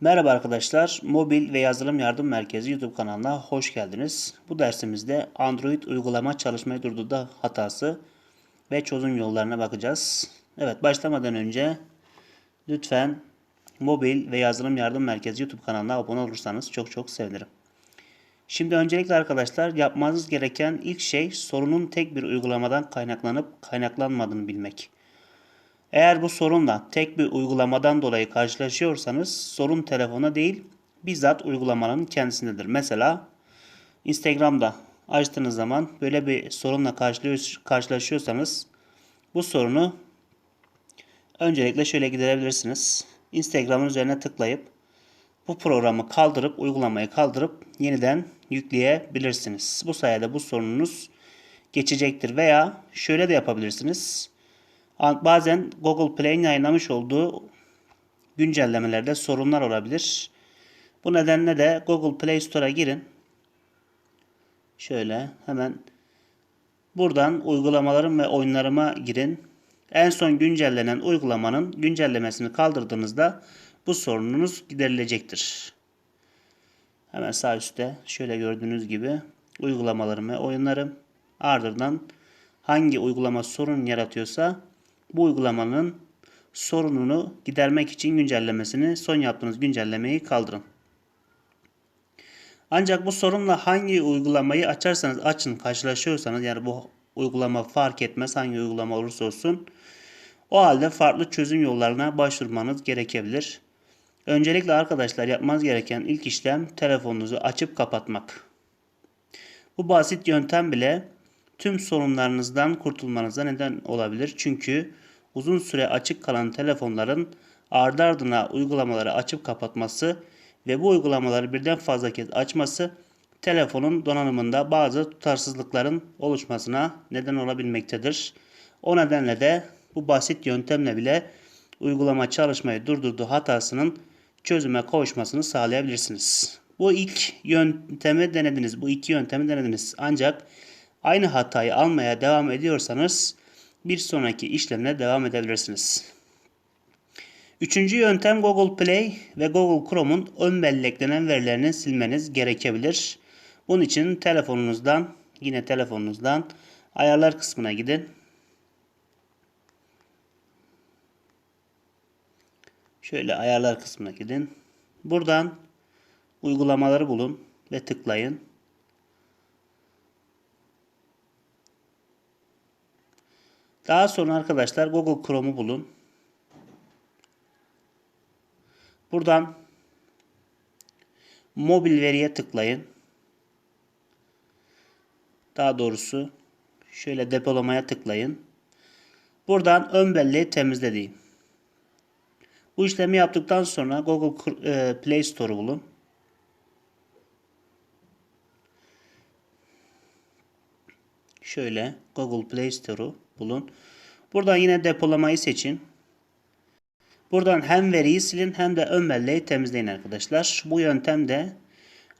Merhaba arkadaşlar, Mobil ve Yazılım Yardım Merkezi YouTube kanalına hoş geldiniz. Bu dersimizde Android uygulama çalışmayı durdurdu hatası ve çözüm yollarına bakacağız. Evet, başlamadan önce lütfen Mobil ve Yazılım Yardım Merkezi YouTube kanalına abone olursanız çok çok sevinirim. Şimdi öncelikle arkadaşlar yapmanız gereken ilk şey sorunun tek bir uygulamadan kaynaklanıp kaynaklanmadığını bilmek. Eğer bu sorunla tek bir uygulamadan dolayı karşılaşıyorsanız sorun telefona değil bizzat uygulamanın kendisindedir. Mesela Instagram'da açtığınız zaman böyle bir sorunla karşılaşıyorsanız bu sorunu öncelikle şöyle giderebilirsiniz. Instagram'ın üzerine tıklayıp bu programı kaldırıp uygulamayı kaldırıp yeniden yükleyebilirsiniz. Bu sayede bu sorununuz geçecektir veya şöyle de yapabilirsiniz. Bazen Google Play'in yayınlamış olduğu güncellemelerde sorunlar olabilir. Bu nedenle de Google Play Store'a girin. Şöyle hemen buradan uygulamalarım ve oyunlarıma girin. En son güncellenen uygulamanın güncellemesini kaldırdığınızda bu sorununuz giderilecektir. Hemen sağ üstte şöyle gördüğünüz gibi uygulamalarım ve oyunlarım ardından hangi uygulama sorun yaratıyorsa bu uygulamanın sorununu gidermek için güncellemesini, son yaptığınız güncellemeyi kaldırın. Ancak bu sorunla hangi uygulamayı açarsanız açın karşılaşıyorsanız yani bu uygulama fark etmez hangi uygulama olursa olsun o halde farklı çözüm yollarına başvurmanız gerekebilir. Öncelikle arkadaşlar yapmanız gereken ilk işlem telefonunuzu açıp kapatmak. Bu basit yöntem bile tüm sorunlarınızdan kurtulmanıza neden olabilir. Çünkü uzun süre açık kalan telefonların ardı ardına uygulamaları açıp kapatması ve bu uygulamaları birden fazla kez açması telefonun donanımında bazı tutarsızlıkların oluşmasına neden olabilmektedir. O nedenle de bu basit yöntemle bile uygulama çalışmayı durdurduğu hatasının çözüme kavuşmasını sağlayabilirsiniz. Bu ilk yöntemi denediniz. Bu iki yöntemi denediniz. Ancak aynı hatayı almaya devam ediyorsanız bir sonraki işlemine devam edebilirsiniz. Üçüncü yöntem Google Play ve Google Chrome'un ön belleklenen verilerini silmeniz gerekebilir. Bunun için telefonunuzdan yine telefonunuzdan ayarlar kısmına gidin. Şöyle ayarlar kısmına gidin. Buradan uygulamaları bulun ve tıklayın. Daha sonra arkadaşlar Google Chrome'u bulun. Buradan mobil veriye tıklayın. Daha doğrusu şöyle depolamaya tıklayın. Buradan ön belleği temizle diyeyim. Bu işlemi yaptıktan sonra Google e, Play Store'u bulun. Şöyle Google Play Store'u bulun. Buradan yine depolamayı seçin. Buradan hem veriyi silin hem de ön belleği temizleyin arkadaşlar. Bu yöntem de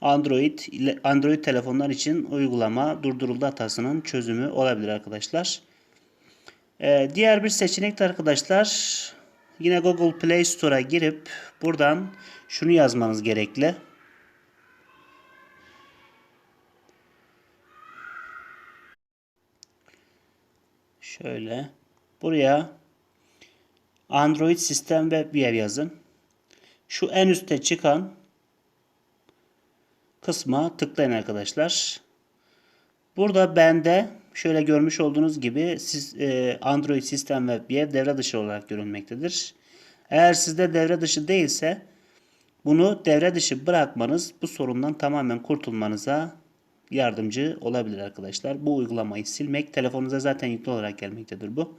Android Android telefonlar için uygulama durduruldu hatasının çözümü olabilir arkadaşlar. Ee, diğer bir seçenek de arkadaşlar yine Google Play Store'a girip buradan şunu yazmanız gerekli. Şöyle. Buraya Android sistem ve bir yazın. Şu en üstte çıkan kısma tıklayın arkadaşlar. Burada bende şöyle görmüş olduğunuz gibi siz, e, Android sistem ve bir devre dışı olarak görünmektedir. Eğer sizde devre dışı değilse bunu devre dışı bırakmanız bu sorundan tamamen kurtulmanıza yardımcı olabilir arkadaşlar. Bu uygulamayı silmek telefonunuza zaten yüklü olarak gelmektedir bu.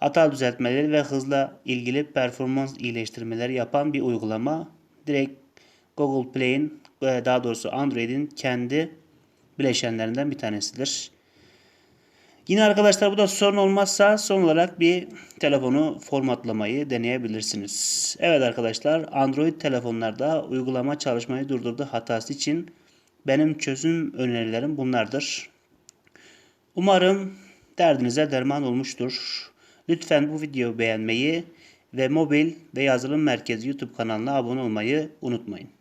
Hata düzeltmeleri ve hızla ilgili performans iyileştirmeleri yapan bir uygulama. Direkt Google Play'in e, daha doğrusu Android'in kendi bileşenlerinden bir tanesidir. Yine arkadaşlar bu da sorun olmazsa son olarak bir telefonu formatlamayı deneyebilirsiniz. Evet arkadaşlar Android telefonlarda uygulama çalışmayı durdurdu hatası için benim çözüm önerilerim bunlardır. Umarım derdinize derman olmuştur. Lütfen bu videoyu beğenmeyi ve mobil ve yazılım merkezi YouTube kanalına abone olmayı unutmayın.